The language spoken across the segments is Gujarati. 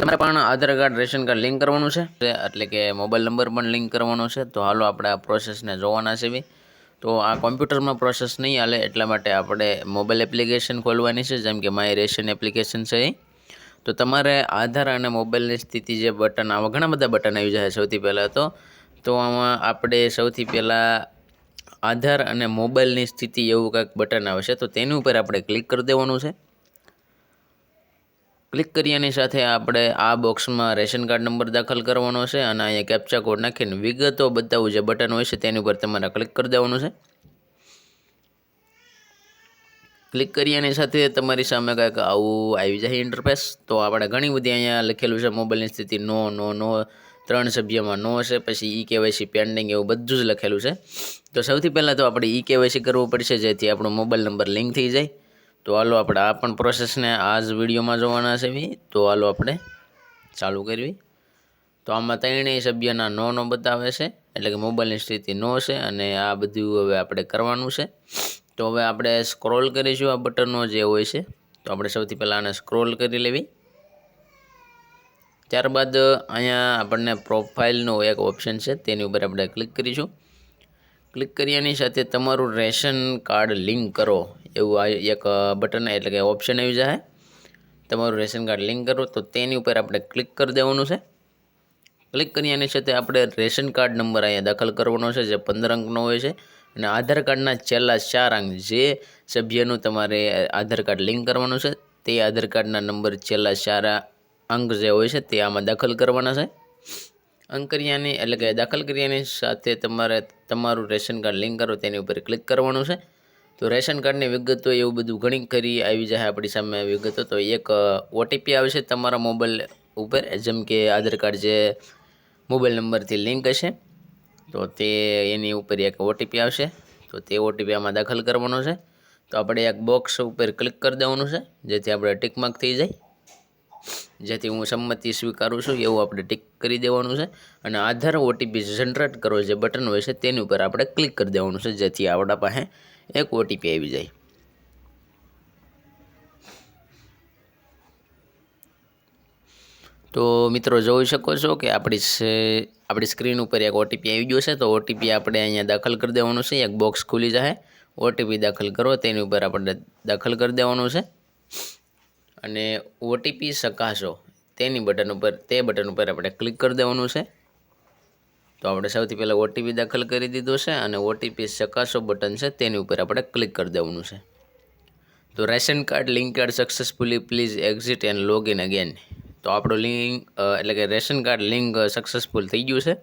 તમારે પણ Aadhaar card, ration card link કરવાનું છે? એટલે કે મોબાઈલ નંબર પણ લિંક કરવાનો છે. તો હાલો, આપણે આ પ્રોસેસને જોવાના છે તો આ કોમ્પ્યુટરમાં પ્રોસેસ નહીં હાલે, એટલા માટે આપણે મોબાઈલ એપ્લિકેશન ખોલવાની છે. જેમ કે માય રેશન એપ્લિકેશન છે તો તમારે આધાર અને મોબાઈલની સ્થિતિ જે બટન, આવા ઘણા બધા બટન આવી જાય સૌથી પહેલાં તો. તો આમાં આપણે સૌથી પહેલાં આધાર અને મોબાઈલની સ્થિતિ એવું કંઈક બટન આવશે તો તેની ઉપર આપણે ક્લિક કરી દેવાનું છે. ક્લિક કર્યાની સાથે આપણે આ બોક્સમાં રેશન કાર્ડ નંબર દાખલ કરવાનો છે અને અહીંયા કેપ્ચા કોડ નાખીને વિગતો બતાવવું જે બટન હોય છે તેની ઉપર તમારે ક્લિક કરી દેવાનું છે. ક્લિક કર્યાની સાથે તમારી સામે કંઈક આવું આવી જાય ઇન્ટરફેસ તો આપણે ઘણી બધી અહીંયા લખેલું છે, મોબાઈલની સ્થિતિ નો નો નો, ત્રણ સભ્યમાં નો છે, પછી ઈ કેવાયસી પેન્ડિંગ એવું બધું જ લખેલું છે. તો સૌથી પહેલાં તો આપણે ઈ કેવાયસી કરવું પડશે, જેથી આપણો મોબાઈલ નંબર લિંક થઈ જાય. તો હાલો આપણે આ પણ પ્રોસેસને આ જ વિડીયોમાં જોવાના છે ભાઈ તો હાલો આપણે ચાલુ કરવી. તો આમાં ત્રણેય સભ્યના નો નો બતાવે છે. એટલે કે મોબાઈલની સ્થિતિ નો છે અને આ બધું હવે આપણે કરવાનું છે. તો હવે આપણે સ્ક્રોલ કરીશું આ બટનો જે હોય છે. તો આપણે સૌથી પહેલાં આને સ્ક્રોલ કરી લેવી. ત્યારબાદ અહીંયા આપણને પ્રોફાઇલનો એક ઓપ્શન છે. તેની ઉપર આપણે ક્લિક કરીશું. ક્લિક કર્યાની સાથે તમારું રેશન કાર્ડ લિંક કરો. એવું આ એક બટન એટલે કે ઓપ્શન આવી જાય તમારું રેશન કાર્ડ લિંક કરો તો તેની ઉપર આપણે ક્લિક કરી દેવાનું છે. ક્લિક કર્યાની સાથે આપણે રેશન કાર્ડ નંબર અહીંયા દાખલ કરવાનો છે, જે પંદર અંકનો હોય છે. અને આધાર કાર્ડના છેલ્લા ચાર અંક જે સભ્યનું તમારે આધાર કાર્ડ લિંક કરવાનું છે, તે આધાર કાર્ડના નંબર છેલ્લા ચાર અંક જે હોય છે, તે આમાં દાખલ કરવાના છે. અંક કર્યાની એટલે કે દાખલ કર્યાની સાથે તમારે તમારું રેશન કાર્ડ લિંક કરો, તેની ઉપર ક્લિક કરવાનું છે. તો રેશન કાર્ડની વિગતો એવું બધું ઘણી કરી આવી જાય આપણી સામે વિગતો. તો એક ઓટીપી આવશે તમારા મોબાઈલ ઉપર, જેમ કે આધાર કાર્ડ જે મોબાઈલ નંબરથી લિંક હશે, તો તે એની ઉપર એક ઓટીપી આવશે. તો તે ઓટીપી આમાં દાખલ કરવાનો છે. તો આપણે એક બોક્સ ઉપર ક્લિક કરી દેવાનું છે, જેથી આપણે ટિકમાર્ક થઈ જાય. જેથી હું સંમતિ સ્વીકારું છું, એવું આપણે ટિક કરી દેવાનું છે. અને આધાર ઓટીપી જનરેટ કરવો જે બટન હોય છે, તેની ઉપર આપણે ક્લિક કરી દેવાનું છે, જેથી આપણા પાસે એક ઓટીપી આવી જાય. તો મિત્રો જોઈ શકો છો કે આપણી આપણી સ્ક્રીન ઉપર એક ઓટીપી આવી ગયો છે, તો ઓટીપી આપણે અહીંયા દાખલ કરી દેવાનું છે, એક બોક્સ ખુલી જાય ઓટીપી દાખલ કરો, તેની ઉપર આપણે દાખલ કરી દેવાનું છે. અને ઓટીપી શકાશો તેની બટન ઉપર, તે બટન ઉપર આપણે ક્લિક કરી દેવાનું છે. તો આપણે સૌથી પહેલાં ઓટીપી દાખલ કરી દીધો છે અને ઓટીપી ચકાસો બટન છે તેની ઉપર આપણે ક્લિક કરી દેવાનું છે. તો ration card link card successfully please exit and log in again તો આપણું લિંક એટલે કે રેશન કાર્ડ લિંક સક્સેસફુલ થઈ ગયું છે.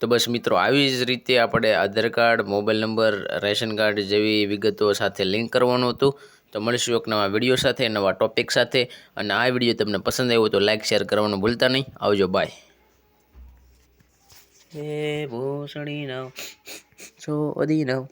તો બસ મિત્રો, આવી જ રીતે આપણે Aadhaar card, mobile number, ration card જેવી વિગતો સાથે લિંક કરવાનું હતું. તો મળીશું એક નવા વીડિયો સાથે, નવા ટોપિક સાથે. અને આ વીડિયો તમને પસંદ આવ્યો તો લાઇક શેર કરવાનું ભૂલતા નહીં. આવજો બાય એ ભૂસડી નાવ. સો અધી નાવ